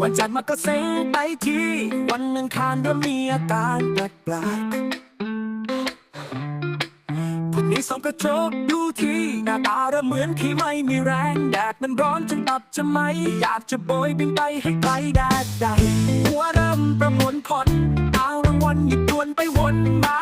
วันจันทร์มาก็เซ็งไปที วันอังคารเริ่มมีอาการแปลกๆพรุ่งนี้ส่องกระจกดูทีหน้าตาเริ่มเหมือนที่ไม่มีแรงแดดมันร้อนจนตับจะไหมอยากจะโบยบินไปให้ไกลแดดใดหัวเริ่มประมวลผลดาวรางวัลหยุดวนไปวนมา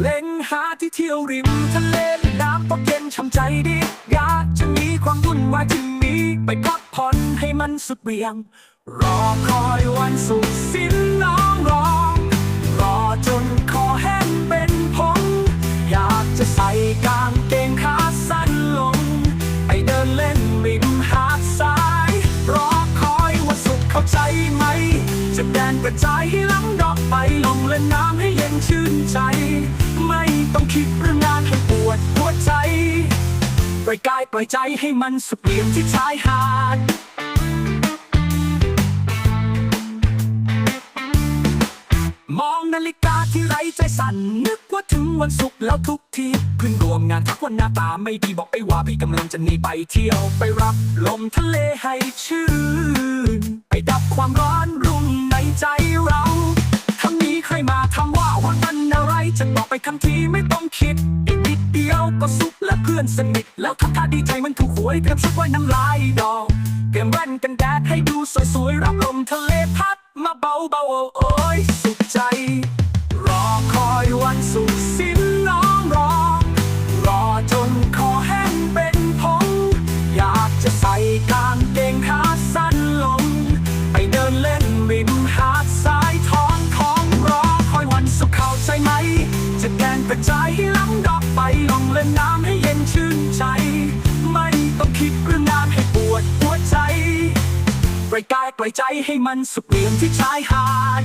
เล็งหาที่เที่ยวริมทะเลน้ำก็เย็นช่ำใจดีอยากจะมีความวุ่นวายที่มีไปพักผ่อนให้มันสุดเบี่ยง รอคอยวันสุขสิ้นน้องรอ รอจนคอแห้งเป็นผงอยากจะใส่กางเกงขาสั้นลง ไปเดินเล่นริมหาดทราย รอคอยวันสุขเข้าใจ จะแดนกระจายให้ล้ำดอกไปลงเล่นน้ำให้เย็นชื่นใจ ไม่ต้องคิดเรื่องงานให้ปวดหัวใจ ปล่อยกายปล่อยใจให้มันสุขเปี่ยมที่ชายหาดมองนาฬิกาที่ไรใจสั่น นึกว่าถึงวันศุกร์แล้วทุกทีเพิ่งรวมงานทักวันหน้าตาไม่ดีบอกไปว่าพี่กำลังจะหนีไปเที่ยวไปรับลมทะเลให้ชื่น ไปดับความร้อน ใจเราถ้ามีใครมาถามว่าวันนั้นอะไรจะบอกไปคำทีไม่ต้องคิดอีกนิดเดียวก็สุขและเพื่อนสนิทแล้วทำท่าดีใจมันถูกหวยเกมชุดว่ายน้ำลายดอกเกมแว่นกันแดดให้ดูสวยๆรับลมทะเลพัดมาเบาๆโอ้ น้ำให้เย็นชื่นใจ ไม่ต้องคิดเรื่องงานให้ปวดหัวใจปล่อยกายปล่อยใจให้มันสุขเปี่ยนที่ชายหาด